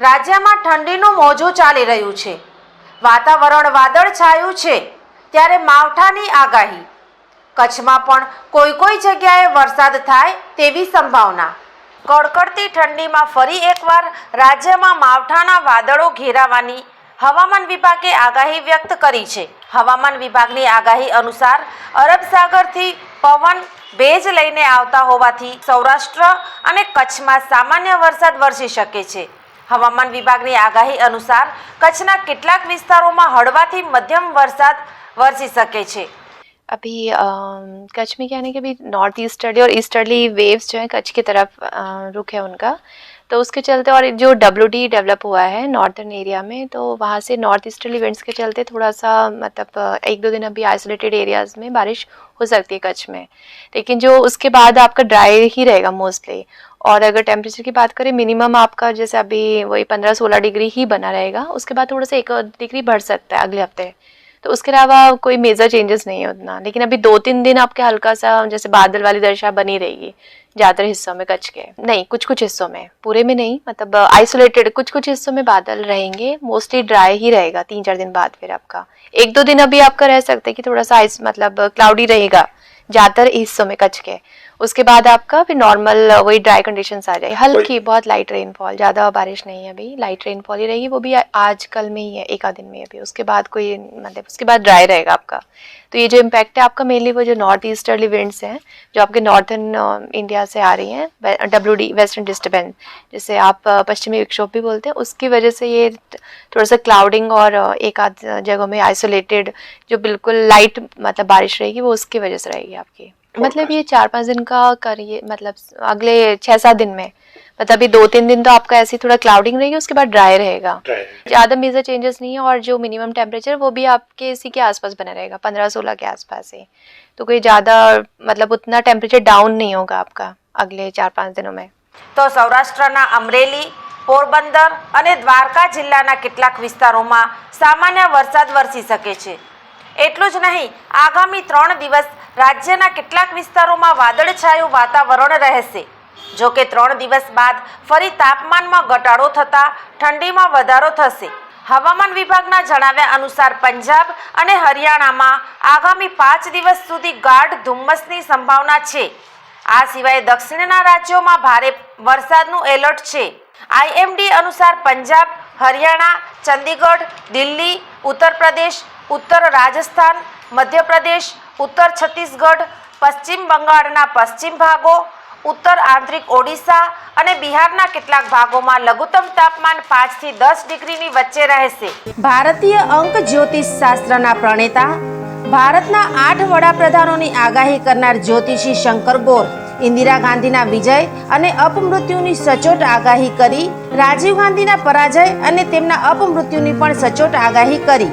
રાજ્યમાં ઠંડીનું મોજું ચાલી રહ્યું છે વાતાવરણ વાદળ છાયું છે ત્યારે માવઠાની આગાહી કચ્છમાં પણ કોઈ કોઈ જગ્યાએ વરસાદ થાય તેવી સંભાવના કડકડતી ઠંડીમાં ફરી એકવાર રાજ્યમાં માવઠાના વાદળો ઘેરાવાની હવામાન વિભાગે આગાહી વ્યક્ત કરી છે હવામાન વિભાગની આગાહી અનુસાર અરબ સાગરથી પવન ભેજ લઈને આવતા હોવાથી સૌરાષ્ટ્ર અને કચ્છમાં સામાન્ય વરસાદ વરસી શકે છે હવામાન વિભાગની આગાહી અનુસાર કચ્છના કેટલાક વિસ્તારોમાં હળવાથી મધ્યમ વરસાદ વરસી શકે છે અભી कच्छ में क्या है નોર્થ अभी ઓર ईस्टर्ली और જો वेव्स जो है कच्छ की ઉનકા तो उसके चलते और जो डब्ल्यू डेवलप हुआ है नॉर्थन एरिया में तो वहाँ से नॉर्थ ईस्टर्न इवेंट्स के चलते थोड़ा सा मतलब एक दो दिन अभी आइसोलेटेड एरियाज़ में बारिश हो सकती है कच्छ में लेकिन जो उसके बाद आपका ड्राई ही रहेगा मोस्टली और अगर टेम्परेचर की बात करें मिनिमम आपका जैसे अभी वही पंद्रह सोलह डिग्री ही बना रहेगा उसके बाद थोड़ा सा एक डिग्री बढ़ सकता है अगले हफ्ते तो उसके अलावा कोई मेजर चेंजेस नहीं है उतना लेकिन अभी दो तीन दिन आपके हल्का सा जैसे बादल वाली दशा बनी रहेगी ज्यादातर हिस्सों में कच्छ के नहीं कुछ कुछ हिस्सों में पूरे में नहीं मतलब आइसोलेटेड कुछ कुछ हिस्सों में बादल रहेंगे मोस्टली ड्राई ही रहेगा तीन चार दिन बाद फिर आपका एक दो दिन अभी आपका रह सकते हैं कि थोड़ा सा आइस मतलब क्लाउडी रहेगा ज्यादातर हिस्सों में कच्छ के उसके बाद आपका फिर नॉर्मल वही ड्राई कंडीशन आ जाए हल्की बहुत लाइट रेनफॉल ज़्यादा बारिश नहीं है अभी लाइट रेनफॉल ही रहेगी वो भी आज कल में ही है एक आध दिन में अभी उसके बाद कोई मतलब उसके बाद ड्राई रहेगा आपका तो ये जो इम्पैक्ट है आपका मेनली वो जो नॉर्थ ईस्टर्ली विंड्स हैं जो आपके नॉर्थन इंडिया से आ रही हैं डब्ल्यू डी वेस्टर्न डिस्टर्बेंस जिसे आप पश्चिमी विक्षोभ भी बोलते हैं उसकी वजह से ये थोड़ा सा क्लाउडिंग और एक आध जगह में आइसोलेटेड जो बिल्कुल लाइट मतलब बारिश रहेगी वो उसकी वजह से रहेगी आपकी मतलब ये चार पांच दिन का करिए मतलब अगले छह सात दिन में मतलब ये दो तीन दिन तो आपका ऐसी थोड़ा क्लाउडिंग रहेगी उसके बाद ड्राई रहेगा ज़्यादा मेजर चेंजेस नहीं है और जो मिनिमम टेम्परेचर वो भी आपके इसी के आसपास बना रहेगा पंद्रह सोलह के आसपास ही तो कोई ज़्यादा मतलब उतना टेम्परेचर डाउन नहीं होगा आपका अगले चार पांच दिनों में तो सौराष्ट्र અમરેલી પોરબંદર અને દ્વારકા જિલ્લાના કેટલાક વિસ્તારોમાં સામાન્ય વરસાદ વરસી શકે છે એટલું જ નહીં આગામી ત્રણ દિવસ રાજ્યના કેટલાક વિસ્તારોમાં વાદળછાયું વાતાવરણ રહેશે જોકે ત્રણ દિવસ બાદ ફરી તાપમાનમાં ઘટાડો થતાં ઠંડીમાં વધારો થશે હવામાન વિભાગના જણાવ્યા અનુસાર પંજાબ અને હરિયાણામાં આગામી પાંચ દિવસ સુધી ગાઢ ધુમ્મસની સંભાવના છે આ સિવાય દક્ષિણના રાજ્યોમાં ભારે વરસાદનું એલર્ટ છે આઈએમડી અનુસાર પંજાબ હરિયાણા ચંદીગઢ દિલ્હી ઉત્તર પ્રદેશ ઉત્તર રાજસ્થાન મધ્યપ્રદેશ ઉત્તર છત્તીસગઢ પશ્ચિમ બંગાળના પશ્ચિમ ભાગો ઉત્તર આંતરિક ઓડિશા અને બિહારના કેટલાક ભાગોમાં લઘુત્તમ તાપમાન પાંચથી દસ ડિગ્રીની વચ્ચે રહેશે ભારતીય અંક જ્યોતિષ શાસ્ત્રના પ્રણેતા ભારતના આઠ વડાપ્રધાનોની આગાહી કરનાર જ્યોતિષી શંકર ગોર ઇન્દિરા ગાંધીના વિજય અને અપમૃત્યુની સચોટ આગાહી કરી રાજીવ ગાંધીના પરાજય અને તેમના અપમૃત્યુની પણ સચોટ આગાહી કરી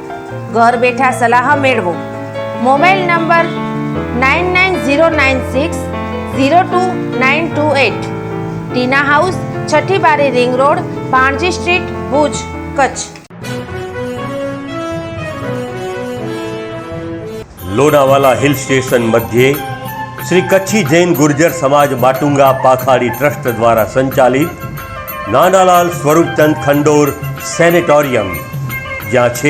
घर बैठा सलाह मेलव mobile number nine nine zero nine six zero two nine two eight Tina house छठी बारी ring road Panji street Bhuj Kutch Lonavala hill station मध्य श्री कच्छी जैन गुर्जर समाज बाटुंगा पाखाड़ी ट्रस्ट द्वारा संचालित नानालाल स्वरूप चंद खंडोर सेनेटोरियम ज्यादा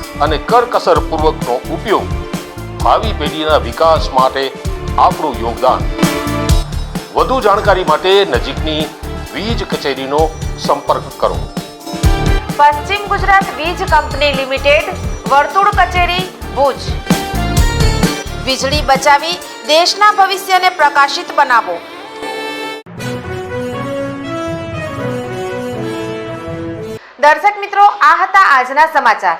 અને કરકસરપૂર્વકનો ઉપયોગ ભાવિ પેઢીના વિકાસ માટે આપણું યોગદાન વધુ જાણકારી માટે નજીકની વીજ કચેરીનો સંપર્ક કરો પશ્ચિમ ગુજરાત વીજ કંપની લિમિટેડ વર્તુળ કચેરી ભુજ વીજળી બચાવી દેશના ભવિષ્યને પ્રકાશિત બનાવો દર્શક મિત્રો આ હતા આજના સમાચાર